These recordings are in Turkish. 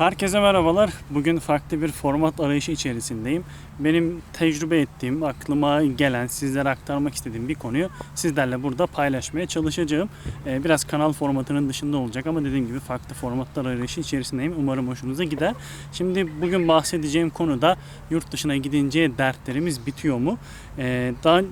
Herkese merhabalar. Bugün farklı bir format arayışı içerisindeyim. Benim tecrübe ettiğim, aklıma gelen, sizlere aktarmak istediğim bir konuyu sizlerle burada paylaşmaya çalışacağım. Ee, Biraz kanal formatının dışında olacak ama dediğim gibi farklı formatlar arayışı içerisindeyim. Umarım hoşunuza gider. Şimdi bugün bahsedeceğim konu da yurt dışına gidince dertlerimiz bitiyor mu? Ee, Daha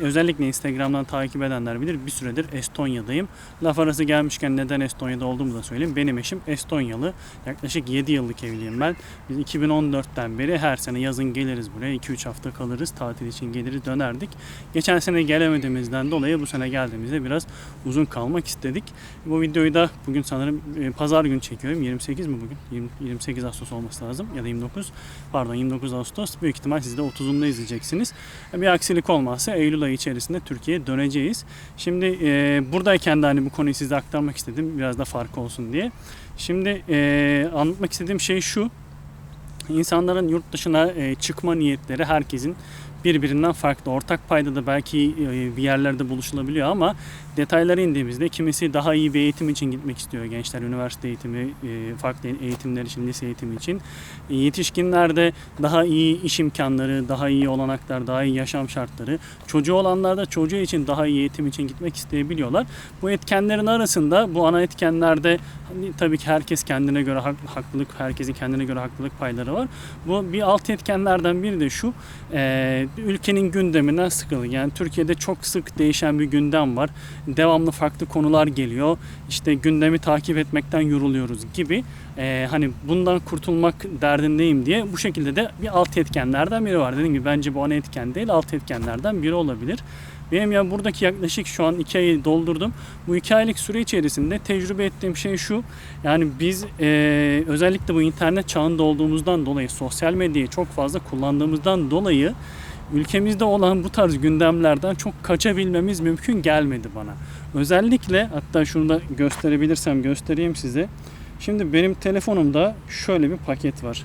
özellikle Instagram'dan takip edenler bilir. Bir süredir Estonya'dayım. Laf arası gelmişken neden Estonya'da olduğumu da söyleyeyim. Benim eşim Estonyalı. Yaklaşık 7 yıllık evliyim ben. Biz 2014'ten beri her sene yazın geliriz buraya. 2-3 hafta kalırız. Tatil için geliri dönerdik. Geçen sene gelemediğimizden dolayı bu sene geldiğimizde biraz uzun kalmak istedik. Bu videoyu da bugün sanırım e, pazar günü çekiyorum. 28 mi bugün? 20 28 Ağustos olması lazım. Ya da 29. Pardon 29 Ağustos. Büyük ihtimal siz de 30'unda izleyeceksiniz. Bir aksilik olmazsa Eylül ayı içerisinde Türkiye'ye döneceğiz. Şimdi e, buradayken de hani bu konuyu size aktarmak istedim. Biraz da fark olsun diye. Şimdi e, anlatmak istediğim şey şu. İnsanların yurt dışına e, çıkma niyetleri herkesin birbirinden farklı. Ortak payda da belki e, bir yerlerde buluşulabiliyor ama detaylara indiğimizde kimisi daha iyi bir eğitim için gitmek istiyor gençler. Üniversite eğitimi, e, farklı eğitimler için, lise eğitimi için. E, Yetişkinlerde daha iyi iş imkanları, daha iyi olanaklar, daha iyi yaşam şartları. Çocuğu olanlar da çocuğu için daha iyi eğitim için gitmek isteyebiliyorlar. Bu etkenlerin arasında bu ana etkenlerde hani tabii ki herkes kendine göre hak- haklılık, herkesin kendine göre haklılık payları var. Bu bir alt etkenlerden biri de şu. e, ülkenin gündeminden sıkıldı. Yani Türkiye'de çok sık değişen bir gündem var. Devamlı farklı konular geliyor. İşte gündemi takip etmekten yoruluyoruz gibi. E, hani bundan kurtulmak derdindeyim diye bu şekilde de bir alt etkenlerden biri var. Dediğim gibi bence bu ana etken değil alt etkenlerden biri olabilir. Benim ya buradaki yaklaşık şu an iki ayı doldurdum. Bu iki aylık süre içerisinde tecrübe ettiğim şey şu. Yani biz eee, özellikle bu internet çağında olduğumuzdan dolayı sosyal medyayı çok fazla kullandığımızdan dolayı ülkemizde olan bu tarz gündemlerden çok kaçabilmemiz mümkün gelmedi bana. Özellikle hatta şunu da gösterebilirsem göstereyim size. Şimdi benim telefonumda şöyle bir paket var.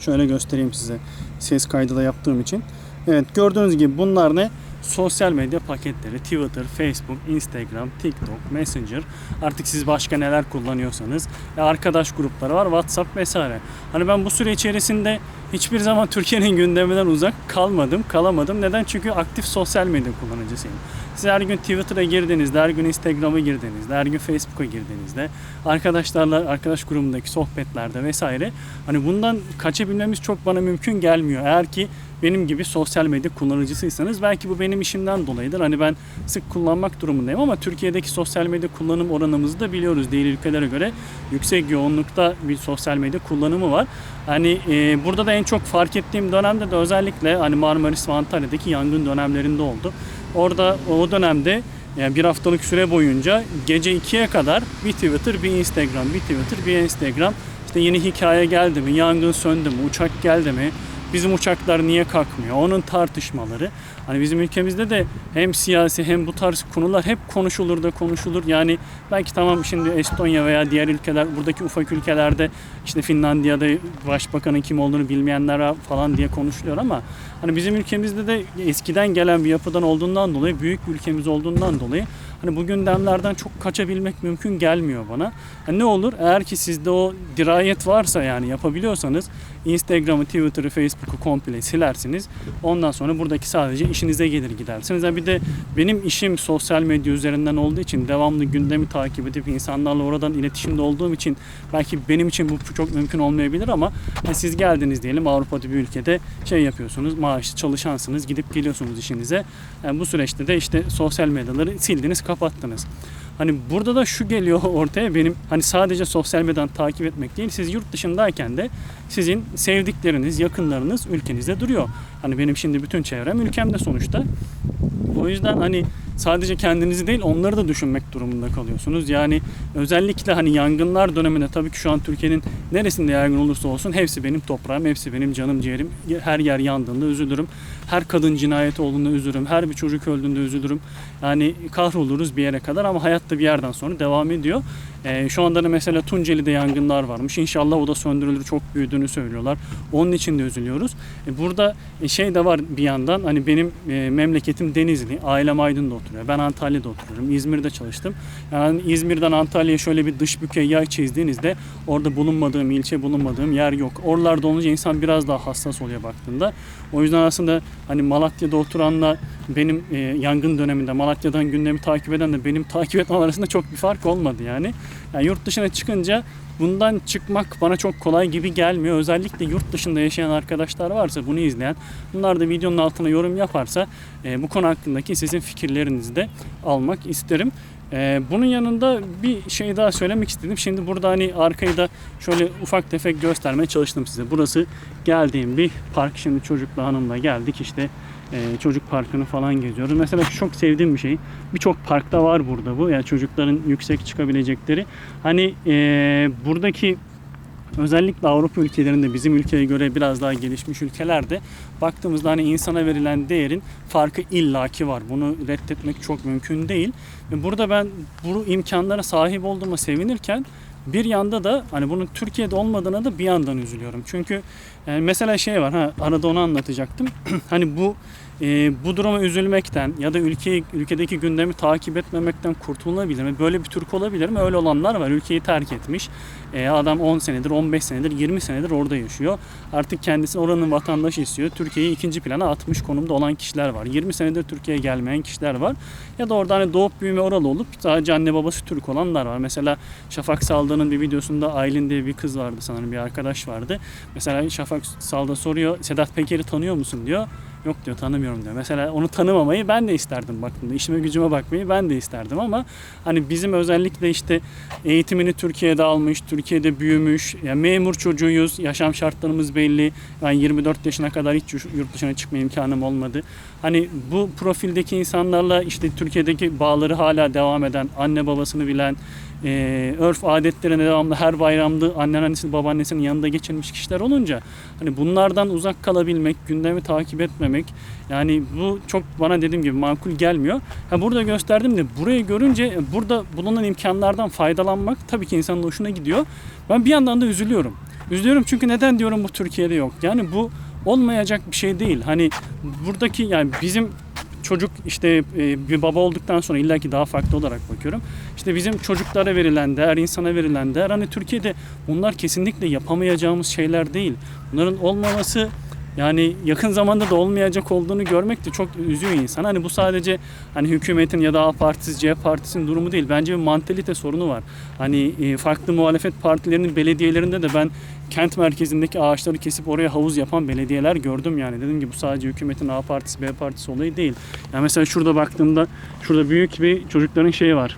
Şöyle göstereyim size. Ses kaydı da yaptığım için. Evet gördüğünüz gibi bunlar ne? Sosyal medya paketleri. Twitter, Facebook, Instagram, TikTok, Messenger. Artık siz başka neler kullanıyorsanız. E, arkadaş grupları var. WhatsApp vesaire. Hani ben bu süre içerisinde hiçbir zaman Türkiye'nin gündeminden uzak kalmadım, kalamadım. Neden? Çünkü aktif sosyal medya kullanıcısıyım. Siz her gün Twitter'a girdiğinizde, her gün Instagram'a girdiğinizde, her gün Facebook'a girdiğinizde, arkadaşlarla, arkadaş grubundaki sohbetlerde vesaire hani bundan kaçabilmemiz çok bana mümkün gelmiyor. Eğer ki benim gibi sosyal medya kullanıcısıysanız belki bu benim işimden dolayıdır. Hani ben sık kullanmak durumundayım ama Türkiye'deki sosyal medya kullanım oranımızı da biliyoruz. Diğer ülkelere göre yüksek yoğunlukta bir sosyal medya kullanımı var. Hani e, burada da en çok fark ettiğim dönemde de özellikle hani Marmaris ve Antalya'daki yangın dönemlerinde oldu. Orada o dönemde yani bir haftalık süre boyunca gece 2'ye kadar bir Twitter, bir Instagram, bir Twitter, bir Instagram. İşte yeni hikaye geldi mi, yangın söndü mü, uçak geldi mi, bizim uçaklar niye kalkmıyor, onun tartışmaları. Hani bizim ülkemizde de hem siyasi hem bu tarz konular hep konuşulur da konuşulur. Yani belki tamam şimdi Estonya veya diğer ülkeler, buradaki ufak ülkelerde işte Finlandiya'da başbakanın kim olduğunu bilmeyenler falan diye konuşuluyor ama hani bizim ülkemizde de eskiden gelen bir yapıdan olduğundan dolayı, büyük bir ülkemiz olduğundan dolayı hani bu gündemlerden çok kaçabilmek mümkün gelmiyor bana. Hani ne olur eğer ki sizde o dirayet varsa yani yapabiliyorsanız Instagram'ı, Twitter'ı, Facebook'u komple silersiniz. Ondan sonra buradaki sadece işinize gelir gidersiniz. Yani bir de benim işim sosyal medya üzerinden olduğu için devamlı gündemi takip edip insanlarla oradan iletişimde olduğum için belki benim için bu çok mümkün olmayabilir ama hani siz geldiniz diyelim Avrupa'da bir ülkede şey yapıyorsunuz maaşlı çalışansınız gidip geliyorsunuz işinize. Yani bu süreçte de işte sosyal medyaları sildiniz kapattınız. Hani burada da şu geliyor ortaya benim hani sadece sosyal medyadan takip etmek değil siz yurt dışındayken de sizin sevdikleriniz, yakınlarınız ülkenizde duruyor. Hani benim şimdi bütün çevrem ülkemde sonuçta. O yüzden hani sadece kendinizi değil onları da düşünmek durumunda kalıyorsunuz. Yani özellikle hani yangınlar döneminde tabii ki şu an Türkiye'nin neresinde yangın olursa olsun hepsi benim toprağım, hepsi benim canım ciğerim. Her yer yandığında üzülürüm. Her kadın cinayeti olduğunda üzülürüm. Her bir çocuk öldüğünde üzülürüm. Yani kahroluruz bir yere kadar ama hayat da bir yerden sonra devam ediyor. Ee, şu anda da mesela Tunceli'de yangınlar varmış. İnşallah o da söndürülür. Çok büyüdüğünü söylüyorlar. Onun için de üzülüyoruz. E, burada e, şey de var bir yandan hani benim e, memleketim Denizli, ailem Aydın'da oturuyor. Ben Antalya'da oturuyorum, İzmir'de çalıştım. Yani İzmir'den Antalya'ya şöyle bir dış bükey yay çizdiğinizde orada bulunmadığım ilçe, bulunmadığım yer yok. Oralarda olunca insan biraz daha hassas oluyor baktığında. O yüzden aslında hani Malatya'da oturanla benim e, yangın döneminde Malatya'dan gündemi takip eden de benim takip etmem arasında çok bir fark olmadı yani. yani yurt dışına çıkınca bundan çıkmak bana çok kolay gibi gelmiyor. Özellikle yurt dışında yaşayan arkadaşlar varsa bunu izleyen bunlar da videonun altına yorum yaparsa e, bu konu hakkındaki sizin fikirlerinizi de almak isterim. E, bunun yanında bir şey daha söylemek istedim. Şimdi burada hani arkayı da şöyle ufak tefek göstermeye çalıştım size. Burası geldiğim bir park. Şimdi çocukla hanımla geldik işte e, çocuk parkını falan geziyoruz. Mesela çok sevdiğim bir şey. Birçok parkta var burada bu. Yani çocukların yüksek çıkabilecekleri. Hani e, buradaki özellikle Avrupa ülkelerinde bizim ülkeye göre biraz daha gelişmiş ülkelerde baktığımızda hani insana verilen değerin farkı illaki var. Bunu reddetmek çok mümkün değil. Burada ben bu imkanlara sahip olduğuma sevinirken bir yanda da hani bunun Türkiye'de olmadığına da bir yandan üzülüyorum. Çünkü yani mesela şey var ha arada onu anlatacaktım. hani bu e, bu duruma üzülmekten ya da ülkeyi ülkedeki gündemi takip etmemekten kurtulunabilir mi? Böyle bir Türk olabilir mi? Öyle olanlar var. Ülkeyi terk etmiş. E, adam 10 senedir, 15 senedir, 20 senedir orada yaşıyor. Artık kendisi oranın vatandaşı istiyor. Türkiye'yi ikinci plana atmış konumda olan kişiler var. 20 senedir Türkiye'ye gelmeyen kişiler var. Ya da orada hani doğup büyüme oralı olup sadece anne babası Türk olanlar var. Mesela Şafak Saldı'nın bir videosunda Aylin diye bir kız vardı sanırım bir arkadaş vardı. Mesela Şafak Salda soruyor Sedat Peker'i tanıyor musun diyor. Yok diyor tanımıyorum diyor. Mesela onu tanımamayı ben de isterdim baktığımda. İşime gücüme bakmayı ben de isterdim ama hani bizim özellikle işte eğitimini Türkiye'de almış, Türkiye'de büyümüş, yani memur çocuğuyuz, yaşam şartlarımız belli. Ben 24 yaşına kadar hiç yurt dışına çıkma imkanım olmadı. Hani bu profildeki insanlarla işte Türkiye'deki bağları hala devam eden, anne babasını bilen, e, örf adetlerine devamlı her bayramda anneannesinin babaannesinin yanında geçirmiş kişiler olunca hani bunlardan uzak kalabilmek, gündemi takip etmemek yani bu çok bana dediğim gibi makul gelmiyor. Ha burada gösterdim de burayı görünce burada bulunan imkanlardan faydalanmak tabii ki insanın hoşuna gidiyor. Ben bir yandan da üzülüyorum. Üzülüyorum çünkü neden diyorum bu Türkiye'de yok. Yani bu olmayacak bir şey değil. Hani buradaki yani bizim çocuk işte e, bir baba olduktan sonra illaki daha farklı olarak bakıyorum. İşte bizim çocuklara verilen değer, insana verilen değer hani Türkiye'de bunlar kesinlikle yapamayacağımız şeyler değil. Bunların olmaması yani yakın zamanda da olmayacak olduğunu görmek de çok üzüyor insan. Hani bu sadece hani hükümetin ya da A partisi, C partisinin durumu değil. Bence bir mantalite sorunu var. Hani e, farklı muhalefet partilerinin belediyelerinde de ben kent merkezindeki ağaçları kesip oraya havuz yapan belediyeler gördüm yani. Dediğim gibi bu sadece hükümetin A partisi, B partisi olayı değil. Yani mesela şurada baktığımda şurada büyük bir çocukların şeyi var.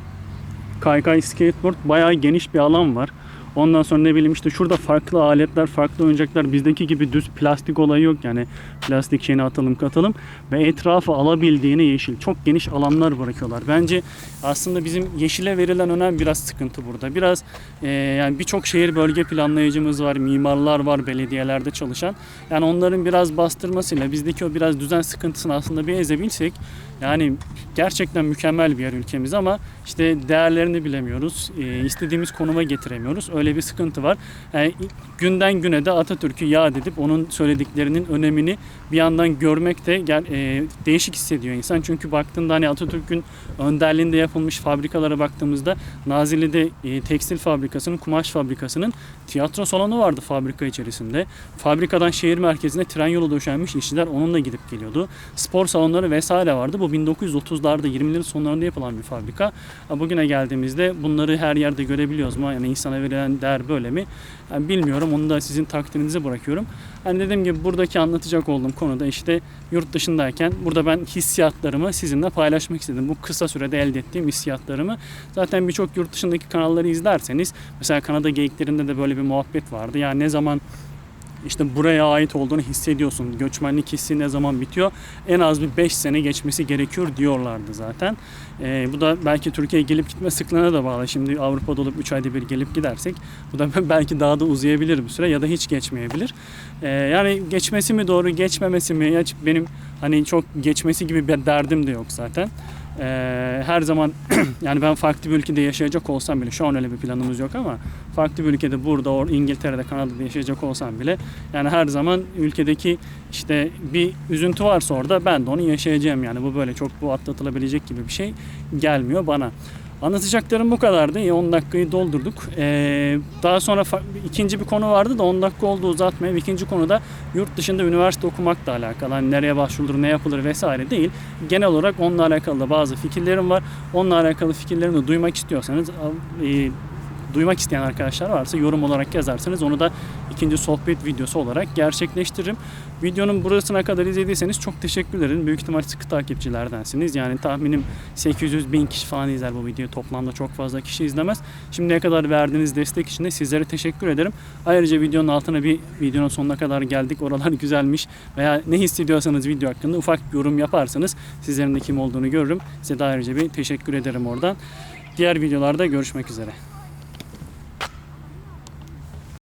Kaykay skateboard bayağı geniş bir alan var. Ondan sonra ne bileyim işte şurada farklı aletler, farklı oyuncaklar bizdeki gibi düz plastik olayı yok yani. Plastik şeyini atalım katalım ve etrafı alabildiğine yeşil. Çok geniş alanlar bırakıyorlar. Bence aslında bizim yeşile verilen önem biraz sıkıntı burada. Biraz e, yani birçok şehir bölge planlayıcımız var, mimarlar var belediyelerde çalışan. Yani onların biraz bastırmasıyla bizdeki o biraz düzen sıkıntısını aslında bir ezebilsek yani gerçekten mükemmel bir yer ülkemiz ama işte değerlerini bilemiyoruz. E, istediğimiz konuma getiremiyoruz. Öyle bir sıkıntı var. Yani günden güne de Atatürk'ü yad edip onun söylediklerinin önemini bir yandan görmek de gel, e, değişik hissediyor insan. Çünkü baktığında hani Atatürk'ün önderliğinde yapılmış fabrikalara baktığımızda Nazilli'de e, tekstil fabrikasının, kumaş fabrikasının tiyatro salonu vardı fabrika içerisinde. Fabrikadan şehir merkezine tren yolu döşenmiş işçiler onunla gidip geliyordu. Spor salonları vesaire vardı. Bu 1930'larda 20'lerin sonlarında yapılan bir fabrika. Bugüne geldiğimizde bunları her yerde görebiliyoruz mu? Yani insana verilen değer böyle mi? Yani bilmiyorum. Onu da sizin takdirinize bırakıyorum. Hani dediğim gibi buradaki anlatacak olduğum konuda işte yurt dışındayken burada ben hissiyatlarımı sizinle paylaşmak istedim. Bu kısa sürede elde ettiğim hissiyatlarımı. Zaten birçok yurt dışındaki kanalları izlerseniz mesela Kanada geyiklerinde de böyle bir muhabbet vardı. Yani ne zaman işte buraya ait olduğunu hissediyorsun. Göçmenlik hissi ne zaman bitiyor? En az bir 5 sene geçmesi gerekiyor diyorlardı zaten. E, bu da belki Türkiye'ye gelip gitme sıklığına da bağlı. Şimdi Avrupa'da olup 3 ayda bir gelip gidersek bu da belki daha da uzayabilir bir süre ya da hiç geçmeyebilir. E, yani geçmesi mi doğru, geçmemesi mi? Ya benim hani çok geçmesi gibi bir derdim de yok zaten. Ee, her zaman yani ben farklı bir ülkede yaşayacak olsam bile şu an öyle bir planımız yok ama farklı bir ülkede burada, or İngiltere'de, Kanada'da yaşayacak olsam bile yani her zaman ülkedeki işte bir üzüntü varsa orada ben de onu yaşayacağım yani bu böyle çok bu atlatılabilecek gibi bir şey gelmiyor bana. Anlatacaklarım bu kadardı. İyi, 10 dakikayı doldurduk. Ee, daha sonra ikinci bir konu vardı da 10 dakika oldu uzatmayayım. İkinci konu da yurt dışında üniversite okumakla alakalı. Hani nereye başvurulur, ne yapılır vesaire değil. Genel olarak onunla alakalı da bazı fikirlerim var. Onunla alakalı fikirlerimi duymak istiyorsanız e, duymak isteyen arkadaşlar varsa yorum olarak yazarsanız onu da ikinci sohbet videosu olarak gerçekleştiririm. Videonun burasına kadar izlediyseniz çok teşekkür ederim. Büyük ihtimal sıkı takipçilerdensiniz. Yani tahminim 800 bin kişi falan izler bu videoyu. Toplamda çok fazla kişi izlemez. Şimdiye kadar verdiğiniz destek için de sizlere teşekkür ederim. Ayrıca videonun altına bir videonun sonuna kadar geldik. Oralar güzelmiş veya ne hissediyorsanız video hakkında ufak bir yorum yaparsanız sizlerin de kim olduğunu görürüm. Size de ayrıca bir teşekkür ederim oradan. Diğer videolarda görüşmek üzere.